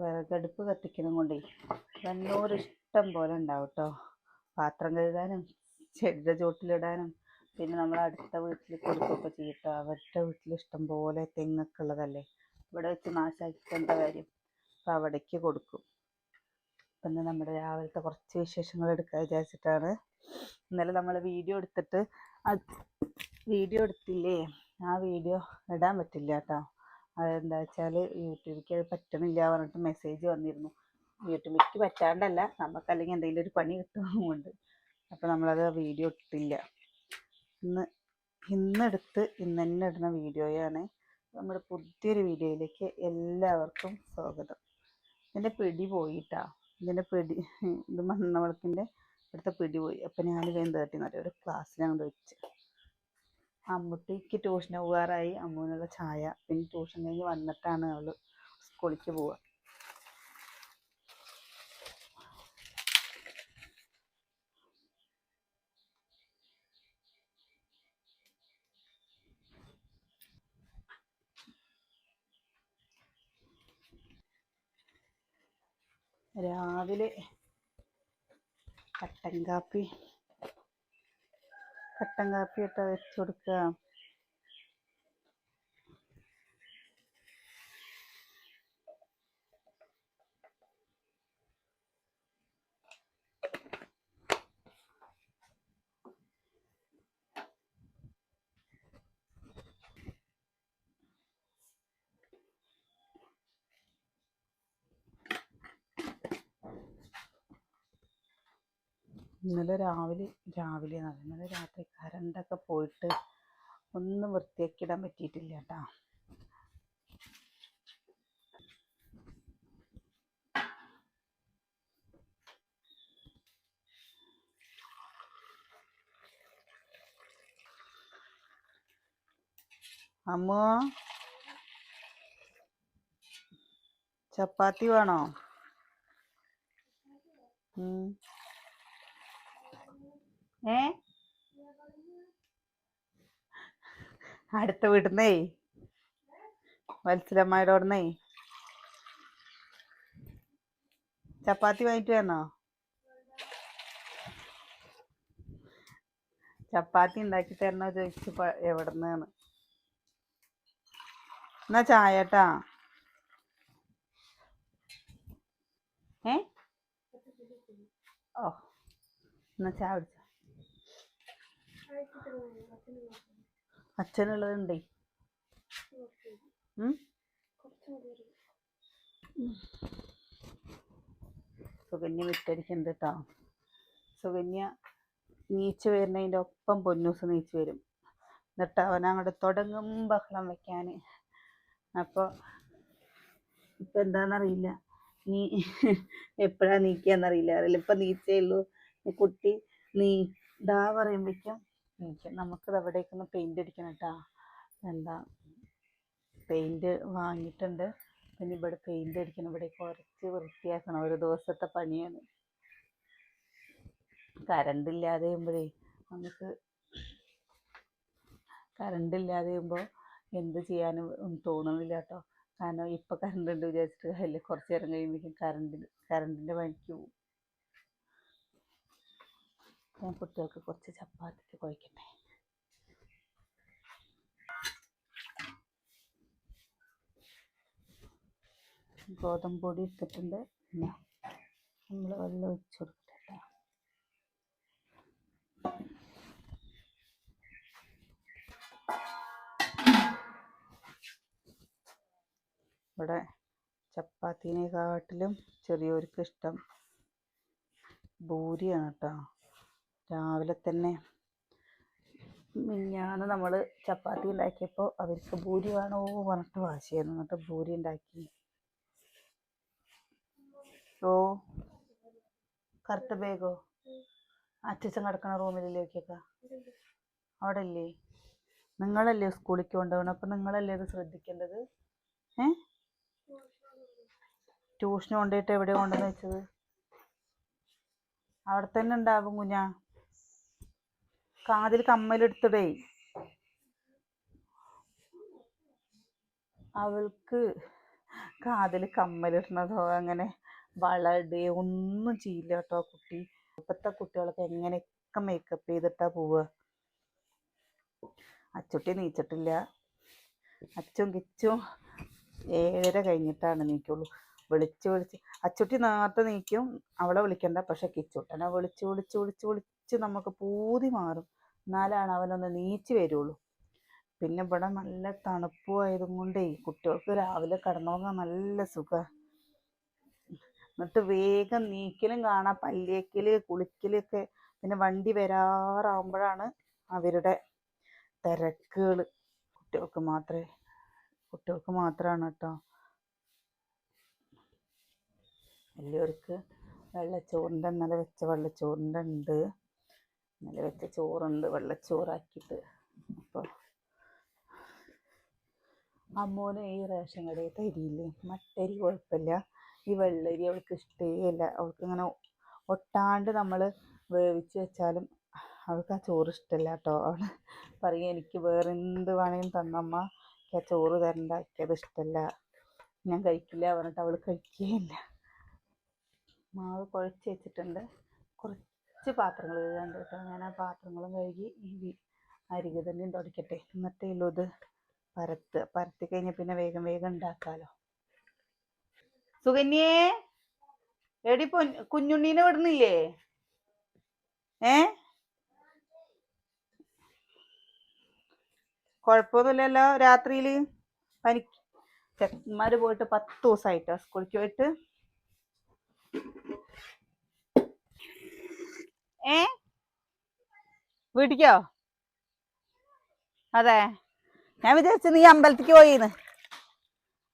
വിറകടുപ്പ് കത്തിക്കണം കൊണ്ടേ. ഇഷ്ടം പോലെ ഉണ്ടാവും കേട്ടോ പാത്രം കഴുകാനും ചെടിയുടെ ചോട്ടിലിടാനും പിന്നെ നമ്മൾ അടുത്ത വീട്ടിൽ കൊടുക്കുകയൊക്കെ ചെയ്യും ട്ടോ അവരുടെ വീട്ടിൽ ഇഷ്ടം പോലെ തെങ്ങൊക്കെ ഉള്ളതല്ലേ. ഇവിടെ വെച്ച് നാശാക്കേണ്ട കാര്യം. അപ്പം അവിടേക്ക് കൊടുക്കും. പിന്നെ നമ്മുടെ രാവിലത്തെ കുറച്ച് വിശേഷങ്ങൾ എടുക്കാൻ വിചാരിച്ചിട്ടാണ്. ഇന്നലെ നമ്മൾ വീഡിയോ എടുത്തിട്ട് വീഡിയോ എടുത്തില്ലേ? ആ വീഡിയോ ഇടാൻ പറ്റില്ല കേട്ടോ അതെന്താ വെച്ചാൽ യൂട്യൂബിലേക്ക് അത് പറ്റണില്ല പറഞ്ഞിട്ട് മെസ്സേജ് വന്നിരുന്നു. യൂട്യൂബിലേക്ക് പറ്റാണ്ടല്ല നമുക്ക് അല്ലെങ്കിൽ എന്തെങ്കിലും ഒരു പണി കിട്ടുന്നുമുണ്ട് അപ്പോൾ നമ്മളത് വീഡിയോ ഇട്ടില്ല. ഇന്ന് ഇന്നെടുത്ത് ഇന്ന് തന്നെ ഇടുന്ന വീഡിയോയാണ് നമ്മുടെ പുതിയൊരു വീഡിയോയിലേക്ക് എല്ലാവർക്കും സ്വാഗതം. ഇതിന്റെ പിടി പോയിട്ടാ. ഇതിന്റെ പിടി ഇത് മണ്ണവിളക്കിന്റെ അടുത്ത പിടി പോയി. അപ്പം ഞാൻ എന്ത് തട്ടിന്ന് ഒരു ക്ലാസ്സിലാണ് വെച്ചത് വെച്ച്. അമ്മൂട്ടിക്ക് ട്യൂഷന് പോകാറായി. അമ്മൂനുള്ള ചായ. പിന്നെ ട്യൂഷൻ കഴിഞ്ഞ് വന്നിട്ടാണ് അവൾ സ്കൂളിലേക്ക് പോവുക. രാവിലെ കട്ടൻ കാപ്പി കട്ടൻ കാപ്പി ഇട്ട് വെച്ച് കൊടുക്കുക. ഇന്നലെ രാവിലെ രാവിലെ എന്നല്ല ഇന്നലെ രാത്രി കരണ്ടൊക്കെ പോയിട്ട് ഒന്നും വൃത്തിയാക്കിയിടാൻ പറ്റിയിട്ടില്ല കേട്ടോ. അമ്മോ? ചപ്പാത്തി വേണോ ഉം. ഏ അടുത്ത വീട്ടിന്നേ. വത്സലമ്മയുടെ അവിടുന്നേ ചപ്പാത്തി വാങ്ങിട്ട് വന്നോ? ചപ്പാത്തി ഉണ്ടാക്കി തരണോ ചോദിച്ചു എവിടുന്നാണ്? എന്നാ ചായട്ടാ? ഏ? ഓ എന്നാ ചായ കുടിച്ചോ. അച്ഛനുള്ളതുണ്ടേ? സുകന്യ വിറ്റടിക്കുന്നുണ്ട് കേട്ടോ സുകന്യ നീച്ച് വരുന്നതിന്റെ ഒപ്പം പൊന്നൂസ് നീച്ച് വരും. എന്നിട്ട് അവൻ അങ്ങോട്ട് തുടങ്ങും ബഹളം വെക്കാൻ അപ്പോൾ ഇപ്പം എന്താണെന്നറിയില്ല നീ എപ്പോഴാണ് നീക്കുകയെന്നറിയില്ല അറിയില്ല ഇപ്പം നീച്ചേ ഉള്ളൂ. കുട്ടി നീ ഇതാ പറയുമ്പോഴേക്കും നമുക്കിത് എവിടേക്കൊന്ന് പെയിന്റ് അടിക്കണം കേട്ടോ എന്താ പെയിന്റ് വാങ്ങിയിട്ടുണ്ട്. പിന്നെ ഇവിടെ പെയിന്റ് അടിക്കണം. ഇവിടെ കുറച്ച് വൃത്തിയാക്കണം. ഒരു ദിവസത്തെ പണിയാണ്. കറണ്ട് ഇല്ലാതെ ചെയ്യുമ്പോഴേ നമുക്ക് കറണ്ട് ഇല്ലാതെ ചെയ്യുമ്പോൾ എന്ത് ചെയ്യാനും തോന്നണില്ല കേട്ടോ കാരണം ഇപ്പം കറണ്ട് ഉണ്ട് വിചാരിച്ചിട്ട് കാര്യമില്ല കുറച്ച് നേരം കഴിയുമ്പോഴേക്കും കറണ്ട് കറണ്ടിന്റെ പണിക്ക് പോകും ഞാൻ കുട്ടികൾക്ക് കുറച്ച് ചപ്പാത്തിക്ക് കുഴക്കട്ടെ. ഗോതമ്പ് പൊടി ഇട്ടിട്ടുണ്ട്. പിന്നെ നമ്മൾ വെള്ളം ഒഴിച്ച് കൊടുക്കട്ടെ ട്ടോ. ഇവിടെ ചപ്പാത്തിനെക്കാട്ടിലും ചെറിയവർക്ക് ഇഷ്ടം ഭൂരിയാണ് കേട്ടോ. രാവിലെ തന്നെ മിഞ്ഞാന്ന് നമ്മൾ ചപ്പാത്തി ഉണ്ടാക്കിയപ്പോൾ അവർക്ക് ഭൂരി വേണോ പറഞ്ഞിട്ട് വാശിയായിരുന്നു. എന്നിട്ട് ഭൂരി ഉണ്ടാക്കി. ഓ കറുത്ത ബാഗോ അച്ഛൻ കിടക്കണ റൂമിലല്ലേ വെച്ചേക്ക അവിടെ ഇല്ലേ നിങ്ങളല്ലേ സ്കൂളിലേക്ക് കൊണ്ടുപോകണം? അപ്പം നിങ്ങളല്ലേ ഇത് ശ്രദ്ധിക്കേണ്ടത്? ഏ? ട്യൂഷന് കൊണ്ടുപോയിട്ട് എവിടെ കൊണ്ടുവന്ന് വെച്ചത്? അവിടെ തന്നെ ഉണ്ടാകും കുഞ്ഞാ. കാതിൽ കമ്മലെടുത്തിടേ അവൾക്ക് കാതിൽ കമ്മലിടുന്നതോ അങ്ങനെ വളടെ ഒന്നും ചെയ്യില്ല കേട്ടോ കുട്ടി. ഇപ്പോഴത്തെ കുട്ടികളൊക്കെ എങ്ങനെയൊക്കെ മേക്കപ്പ് ചെയ്തിട്ടാ പോവ അച്ചുട്ടി നീച്ചിട്ടില്ല. അച്ചും കിച്ചും ഏഴര കഴിഞ്ഞിട്ടാണ് നീക്കുള്ളൂ. വിളിച്ച് വിളിച്ച് അച്ചുട്ടി നേരത്തെ നീക്കും അവളെ വിളിക്കണ്ട. പക്ഷെ കിച്ചുട്ടനെ വിളിച്ച് വിളിച്ച് വിളിച്ച് വിളിച്ച് നമുക്ക് പൂതി മാറും. എന്നാലാണ് അവനൊന്ന് നീച്ച് വരുള്ളൂ. പിന്നെ ഇവിടെ നല്ല തണുപ്പും കൊണ്ടേ കുട്ടികൾക്ക് രാവിലെ കിടന്നുറങ്ങാൻ നല്ല സുഖമാണ് എന്നിട്ട് വേഗം നീക്കലും കാണാം. പല്ലേക്കൽ കുളിക്കലൊക്കെ പിന്നെ വണ്ടി വരാറാകുമ്പോഴാണ് അവരുടെ തിരക്കുകൾ കുട്ടികൾക്ക് മാത്രമേ കുട്ടികൾക്ക് മാത്രമാണ് കേട്ടോ. വലിയവർക്ക് വെള്ളച്ചോറിന്റെ ഇന്നലെ വെച്ച വെള്ളച്ചോറിന്റെ ഉണ്ട്. ഇന്നലെ വെച്ച ചോറുണ്ട്. വെള്ളച്ചോറാക്കിയിട്ട് അപ്പോൾ അമ്മൂന് ഈ റേഷൻ കടയിൽ തരിയില്ലേ? മട്ടരി കുഴപ്പമില്ല. ഈ വെള്ളരി അവൾക്ക് ഇഷ്ടേയല്ല. അവൾക്ക് ഇങ്ങനെ ഒട്ടാണ്ട് നമ്മൾ വേവിച്ച് വെച്ചാലും അവൾക്ക് ആ ചോറ് ഇഷ്ടമല്ല കേട്ടോ. അവൾ പറയും എനിക്ക് വേറെ എന്ത് വേണമെങ്കിലും തന്നമ്മ. ആ ചോറ് തരണ്ട. എനിക്കത് ഇഷ്ടമല്ല ഞാൻ കഴിക്കില്ല പറഞ്ഞിട്ട് അവൾ കഴിക്കുകയില്ല. മാവ് കുഴച്ച് വെച്ചിട്ടുണ്ട്. കുറച്ച് പാത്രങ്ങൾ കഴുകാണ്ട് കേട്ടോ. ഞാൻ ആ പാത്രങ്ങളും കഴുകി ഈ അരികെ തന്നെയും തുടയ്ക്കട്ടെ എന്നിട്ടേ ഉള്ളൂ ഇത്. പരത്ത് പരത്തി കഴിഞ്ഞാൽ പിന്നെ വേഗം വേഗം ഉണ്ടാക്കാലോ സുകന്യേ എടി പൊ കുഞ്ഞുണ്ണീനെ വിടുന്നില്ലേ? ഏ? കുഴപ്പമൊന്നുമില്ലല്ലോ രാത്രിയിൽ പനി ചെക്കന്മാര് പോയിട്ട് പത്ത് ദിവസമായിട്ടോ സ്കൂളിൽ പോയിട്ട്. ഏ? വീട്ടിക്കോ? അതെ. ഞാൻ വിചാരിച്ചു നീ അമ്പലത്തിക്ക് പോയിന്ന്.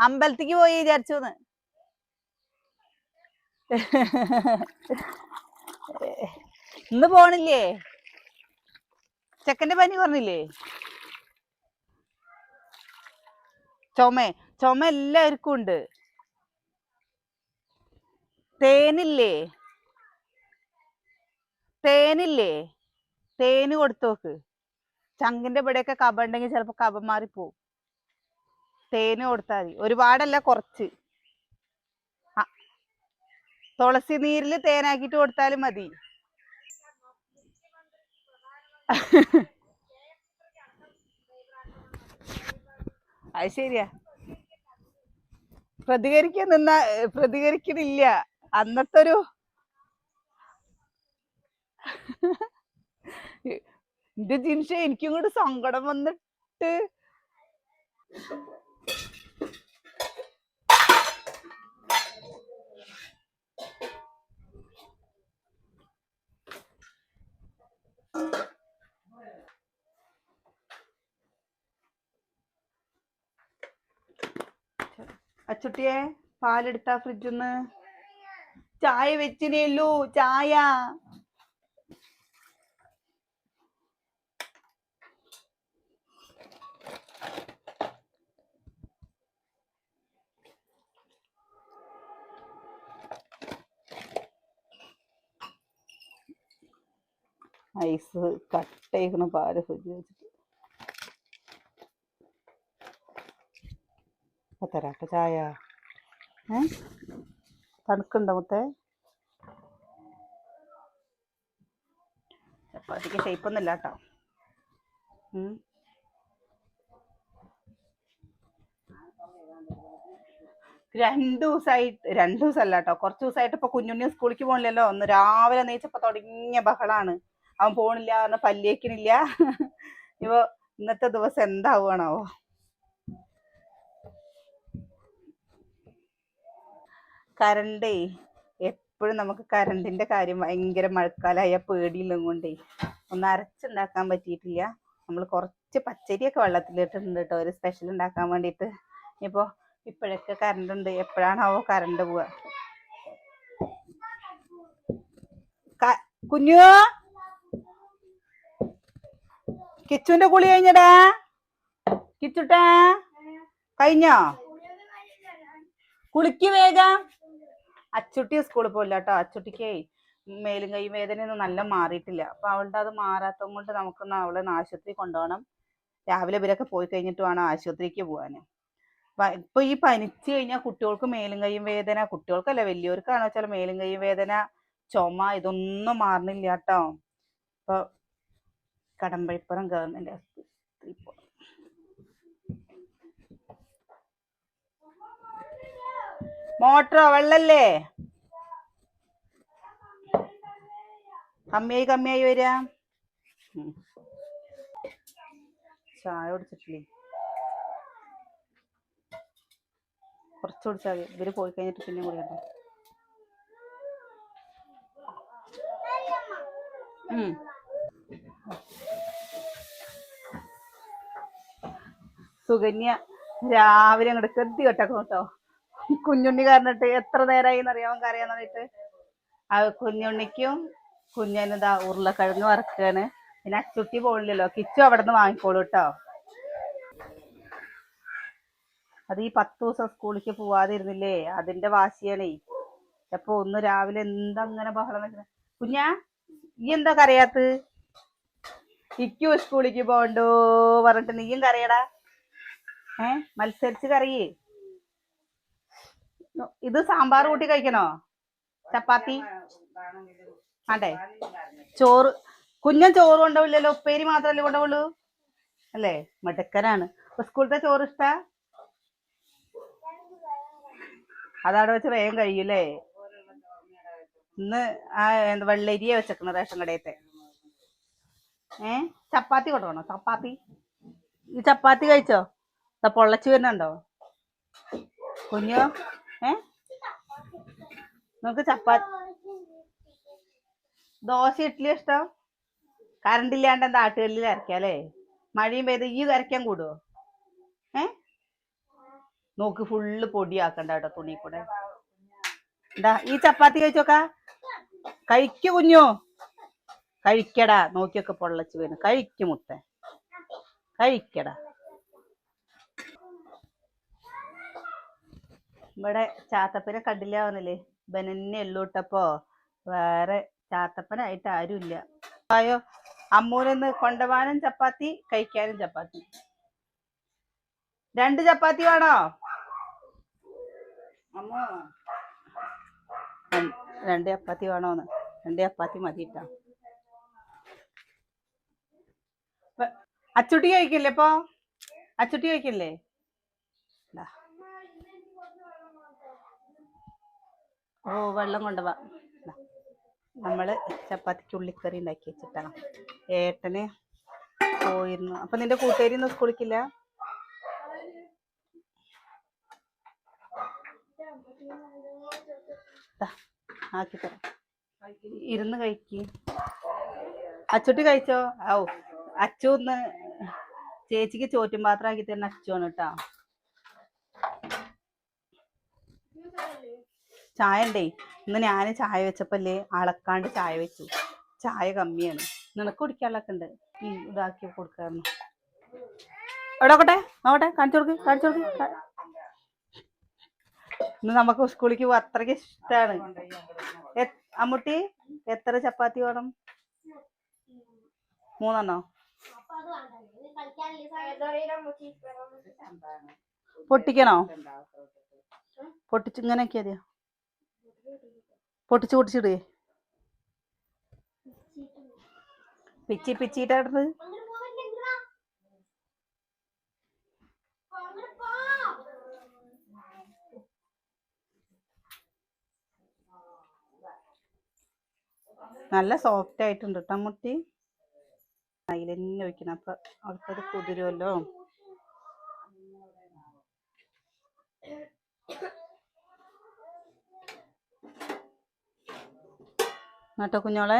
അമ്പലത്തിക്ക് പോയി വിചാരിച്ചു ഇന്ന് പോണില്ലേ? ചെക്കന്റെ പനി പറഞ്ഞില്ലേ? ചുമ. ചുമ എല്ലാവർക്കും ഉണ്ട്. തേനില്ലേ? തേനില്ലേ? തേന് കൊടുത്തു നോക്ക് ചങ്കിന്റെ ഇവിടെയൊക്കെ കബ ഉണ്ടെങ്കിൽ ചിലപ്പോ കബ മാറിപ്പോവും. തേന് കൊടുത്താൽ മതി. ഒരുപാടല്ല കുറച്ച്. തുളസി നീരിൽ തേനാക്കിയിട്ട് കൊടുത്താലും മതി. അത് ശരിയാ. പ്രതികരിക്കാൻ നിന്ന പ്രതികരിക്കണില്ല. അന്നത്തെ ഒരു എന്റെ ജിൻഷ എനിക്കും ഇങ്ങോട്ട് സങ്കടം വന്നിട്ട്. അച്ചുട്ടിയെ പാലെടുത്താ ഫ്രിഡ്ജിന്ന് ചായ വെച്ചിനേലു ചായ. ഐസ് കട്ട് ചെയ്യുന്ന പാൽ ഫ്രിഡ്ജ് വെച്ചിട്ട്. അപ്പൊ തരാട്ടോ ചായ. ഏ? തണുക്കുണ്ടോ മുത്തേ? ചപ്പാത്തിക്ക് ഷേപ്പൊന്നുമില്ല കേട്ടോ. രണ്ടു ദിവസമായിട്ട് രണ്ടു ദിവസമല്ല കേട്ടോ കുറച്ച് ദിവസമായിട്ട് ഇപ്പൊ കുഞ്ഞുണ്ണി സ്കൂളിലേക്ക് പോകണില്ലല്ലോ ഒന്ന് രാവിലെ നെയ്ച്ചപ്പോ തുടങ്ങിയ ബഹളാണ്. അവൻ പോണില്ല പറഞ്ഞ പല്ലേക്കണില്ല. ഇപ്പൊ ഇന്നത്തെ ദിവസം എന്താവുകയാണാവോ കരണ്ടേ എപ്പോഴും നമുക്ക് കരണ്ടിന്റെ കാര്യം ഭയങ്കര മഴക്കാലമായ പേടിയില്ലെന്നും കൊണ്ടേ ഒന്ന് അരച്ചുണ്ടാക്കാൻ പറ്റിയിട്ടില്ല. നമ്മൾ കുറച്ച് പച്ചരിയൊക്കെ വെള്ളത്തിലിട്ടിട്ടുണ്ട് കേട്ടോ ഒരു സ്പെഷ്യൽ ഉണ്ടാക്കാൻ വേണ്ടിയിട്ട്. ഇപ്പോൾ ഇപ്പോഴൊക്കെ കറണ്ട് ഉണ്ട് എപ്പോഴാണാവോ കറണ്ട് പോവുക. കുഞ്ഞു! കിച്ചുവിന്റെ കുളി കഴിഞ്ഞടാ കിച്ചുട്ടാ കഴിഞ്ഞോ? കുളിക്ക് വേഗം. അച്ചുട്ടി സ്കൂളിൽ പോയില്ല കേട്ടോ അച്ചുട്ടിക്ക് മേലും കൈ വേദനയൊന്നും നല്ല മാറിയിട്ടില്ല. അപ്പൊ അവളുടെ അത് മാറാത്തത് കൊണ്ട് നമുക്കൊന്ന് അവളെ ആശുപത്രി കൊണ്ടുപോകണം. രാവിലെ ഇവരൊക്കെ പോയി കഴിഞ്ഞിട്ട് വേണം ആശുപത്രിക്ക് പോകാന് ഇപ്പൊ ഈ പനിച്ചു കഴിഞ്ഞാൽ കുട്ടികൾക്ക് മേലും കൈയും വേദന. കുട്ടികൾക്കല്ല വലിയവർക്കാണോ വെച്ചാൽ മേലും കൈയും വേദന ചുമ ഇതൊന്നും മാറുന്നില്ല കേട്ടോ ഇപ്പൊ കടമ്പഴിപ്പുറം ഗവൺമെന്റ് ആശുപത്രി പോ- മോട്ടറോ വെള്ളല്ലേ? കമ്മിയായി കമ്മിയായി വരിക. ചായ കുടിച്ചിട്ടില്ലേ? കുറച്ച് കുടിച്ചാൽ മതി. ഇവർ പോയി കഴിഞ്ഞിട്ട് പിന്നെ കുടിക്കട്ടെ ഉം. സുകന്യ രാവിലെ അങ്ങോട്ട് കെത്തി കെട്ടക്കും കേട്ടോ കുഞ്ഞുണ്ണി കാരണിട്ട് എത്ര നേരമായി എന്നറിയാൻ കറിയാന്ന് പറഞ്ഞിട്ട് ആ കുഞ്ഞുണ്ണിക്കും കുഞ്ഞിനിതാ ഉരുളക്കിഴങ്ങ് വറക്കാണ്. പിന്നെ അച്ചുട്ടി പോണില്ലല്ലോ കിച്ചു അവിടെ നിന്ന് വാങ്ങിക്കോളൂ കേട്ടോ അത് ഈ പത്ത് ദിവസം സ്കൂളിലേക്ക് പോവാതിരുന്നില്ലേ അതിന്റെ വാശിയാണേ. അപ്പൊ ഒന്ന് രാവിലെ എന്താ അങ്ങനെ ബഹളം വെച്ചത് കുഞ്ഞാ ഈ എന്താ കരയാത്ത് ഇക്കു സ്കൂളിലേക്ക് പോകണ്ടോ പറഞ്ഞിട്ട് നീയും കരയടാ. ഏ? മത്സരിച്ച് കറി ഇത് സാമ്പാർ കൂട്ടി കഴിക്കണോ? ചപ്പാത്തി? അതെ ചോറ് കുഞ്ഞൻ ചോറ് കൊണ്ടുപോയില്ലല്ലോ ഉപ്പേരി മാത്രമല്ലേ കൊണ്ടാവുള്ളൂ അല്ലേ? മിടുക്കനാണ്. സ്കൂളത്തെ ചോറ് ഇഷ്ട? അതവിടെ വെച്ച് വേഗം കഴിയൂലേ? ഇന്ന് ആ എന്താ വെള്ളരിയ വെച്ചേക്കണ റേഷൻ കടയത്തെ ഏ? ചപ്പാത്തി കൊണ്ടുപോകണോ? ചപ്പാത്തി? ഈ ചപ്പാത്തി കഴിച്ചോ? പൊള്ളച്ച് വരുന്നുണ്ടോ? കുഞ്ഞോ? ഏ? നമുക്ക് ചപ്പാത്തി ദോശ ഇഡ്ഡലി ഇഷ്ടം? കറണ്ട് ഇല്ലാണ്ട് എന്താ ആട്ടുകല്ലിൽ അരക്കാല്ലേ മഴയും പെയ്ത് ഈ അരയ്ക്കാൻ കൂടുവോ? ഏ? നോക്ക് ഫുള്ള് പൊടിയാക്കണ്ട കേട്ടോ തുണി കൂടെ. എന്താ ഈ ചപ്പാത്തി കഴിച്ചോക്ക കഴിക്കു കുഞ്ഞു. കഴിക്കടാ നോക്കിയൊക്കെ പൊള്ളച്ച് വരുന്നു കഴിക്കു മുട്ട കഴിക്കടാ. ഇവിടെ ചാത്തപ്പനെ കണ്ടില്ല വന്നില്ലേ ബനന്നെ എള്ളൂട്ടപ്പോ വേറെ ചാത്തപ്പനായിട്ട് ആരുമില്ല അയ്യോ അമ്മൂനൊന്ന് കൊണ്ടവാനും ചപ്പാത്തി കഴിക്കാനും ചപ്പാത്തി. രണ്ട് ചപ്പാത്തി വേണോ? അമ്മ. രണ്ട് ചപ്പാത്തി വേണോന്ന്. രണ്ട് ചപ്പാത്തി മതിട്ടാ. അച്ചുട്ടി കഴിക്കില്ലേ ഇപ്പൊ? അച്ചുട്ടി കഴിക്കില്ലേ? ഓ വെള്ളം കൊണ്ടുപോവാ നമ്മൾ ചപ്പാത്തിക്ക് ഉള്ളിക്കറി ഉണ്ടാക്കി വെച്ചിട്ടാണ്. ഏട്ടന് പോയിരുന്നു. അപ്പൊ നിന്റെ കൂട്ടുകാരി ഒന്നും സ്കൂളിക്കില്ല? ആക്കി ഇരുന്ന് കഴിക്ക്. അച്ചുട്ടി കഴിച്ചോ? ഔ അച്ചു ഒന്ന് ചേച്ചിക്ക് ചോറ്റും പാത്രം ആക്കി തരുന്ന അച്ചു ആണ് കേട്ടാ. ചായ ഉണ്ടേ ഇന്ന് ഞാൻ ചായ വെച്ചപ്പല്ലേ അളക്കാണ്ട് ചായ വെച്ചു. ചായ കമ്മിയാണ്. നിനക്ക് കുടിക്കാനുള്ളൊക്കെ ഉണ്ട്. ഈ ഇതാക്കി കൊടുക്കാറുണ്ട് എവിടെ നോക്കട്ടെ? കാണിച്ചു കൊടുക്ക് കാണിച്ചു കൊടുക്ക്. ഇന്ന് നമുക്ക് സ്കൂളിലേക്ക് അത്രയ്ക്ക് ഇഷ്ടമാണ് അമ്മുട്ടി എത്ര ചപ്പാത്തി വേണം? മൂന്നെണ്ണോ? പൊട്ടിക്കണോ? പൊട്ടിച്ച് ഇങ്ങനെ പൊട്ടിച്ച് പൊട്ടിച്ചിടേ. പിച്ചി പിച്ചിട്ടാടുന്നത് നല്ല സോഫ്റ്റ് ആയിട്ടുണ്ട് കേട്ടോ മുട്ടി. അതിൽ തന്നെ വെക്കണം അപ്പൊ അവർക്കത് കുതിരുമല്ലോ എന്നിട്ടോ കുഞ്ഞോളെ?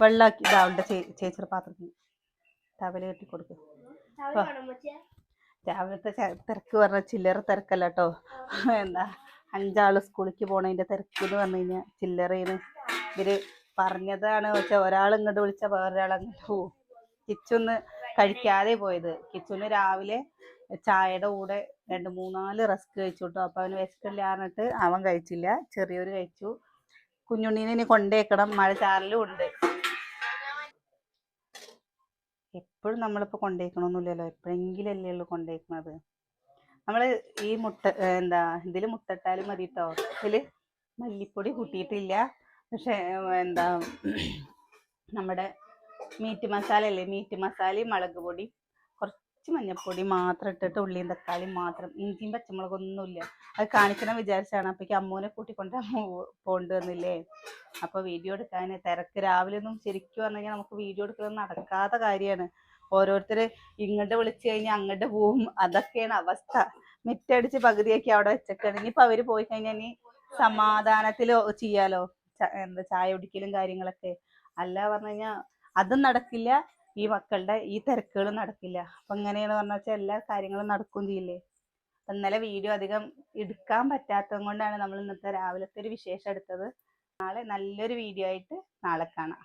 വെള്ളാക്കി ഇതാ അവളുടെ ചേച്ചിയുടെ പാത്രത്തിൽ. ടവൽ കെട്ടി കൊടുക്കും. രാവിലത്തെ തിരക്ക് പറഞ്ഞ ചില്ലറ തിരക്കല്ല കേട്ടോ എന്താ അഞ്ചാൾ സ്കൂളിലേക്ക് പോണതിന്റെ തിരക്ക് എന്ന് പറഞ്ഞു കഴിഞ്ഞാൽ ചില്ലറയിന് ഇവർ പറഞ്ഞതാണ് വെച്ചാൽ ഒരാൾ ഇങ്ങോട്ട് വിളിച്ച വേറൊരാൾ അങ്ങോട്ട് പോവും. കിച്ചൊന്ന് കഴിക്കാതെ പോയത്. കിച്ചൊന്ന് രാവിലെ ചായയുടെ കൂടെ രണ്ട് മൂന്നാൽ റസ്ക് കഴിച്ചു കേട്ടോ അപ്പൊ അവന് വിശക്കില്ല പറഞ്ഞിട്ട് അവൻ കഴിച്ചില്ല. ചെറിയൊരു കഴിച്ചു. കുഞ്ഞുണ്ണീനെ ഇനി കൊണ്ടേക്കണം മഴ ചാറലും ഉണ്ട്. എപ്പോഴും നമ്മളിപ്പോൾ കൊണ്ടേക്കണമൊന്നുമില്ലല്ലോ എപ്പോഴെങ്കിലും അല്ലേ ഉള്ളൂ കൊണ്ടേക്കണത്. നമ്മൾ ഈ മുട്ട എന്താ ഇതിൽ മുട്ടട്ടാലും മതി കേട്ടോ മല്ലിപ്പൊടി കൂട്ടിയിട്ടില്ല. പക്ഷെ എന്താ നമ്മുടെ മീറ്റ് മസാല അല്ലേ മീറ്റ് മസാലയും മുളക് പൊടി കുറച്ച് മഞ്ഞൾപ്പൊടി മാത്രം ഇട്ടിട്ട് ഉള്ളിയും തക്കാളിയും മാത്രം. ഇഞ്ചിയും പച്ചമുളകൊന്നുമില്ല. അത് കാണിക്കണം വിചാരിച്ചാണ്. അപ്പോഴേക്ക് അമ്മൂനെ കൂട്ടിക്കൊണ്ട് അമ്മ പോണ്ട് വന്നില്ലേ? അപ്പോൾ വീഡിയോ എടുക്കാൻ തിരക്ക്. രാവിലെ ഒന്നും ശരിക്കും പറഞ്ഞു കഴിഞ്ഞാൽ നമുക്ക് വീഡിയോ എടുക്കുന്നത് നടക്കാത്ത കാര്യമാണ്. ഓരോരുത്തർ ഇങ്ങോട്ട് വിളിച്ചു കഴിഞ്ഞാൽ അങ്ങോട്ട് പോവും. അതൊക്കെയാണ് അവസ്ഥ. മിറ്റടിച്ച് പകുതിയൊക്കെ അവിടെ വെച്ചേക്കാണ്. ഇനിയിപ്പോൾ അവർ പോയി കഴിഞ്ഞാൽ ഇനി സമാധാനത്തിലോ ചെയ്യാലോ? എന്താ ചായ കുടിക്കലും കാര്യങ്ങളൊക്കെ. അല്ല പറഞ്ഞു കഴിഞ്ഞാൽ അതും നടക്കില്ല. ഈ മക്കളുടെ ഈ തിരക്കുകൾ നടക്കില്ല. അപ്പം എങ്ങനെയാണ് പറഞ്ഞാൽ വെച്ചാൽ എല്ലാ കാര്യങ്ങളും നടക്കും ചെയ്യില്ലേ? ഇന്നലെ വീഡിയോ അധികം എടുക്കാൻ പറ്റാത്തത് കൊണ്ടാണ് നമ്മൾ ഇന്നത്തെ രാവിലത്തെ ഒരു വിശേഷം എടുത്തത്. നാളെ നല്ലൊരു വീഡിയോ ആയിട്ട് നാളെ കാണാം.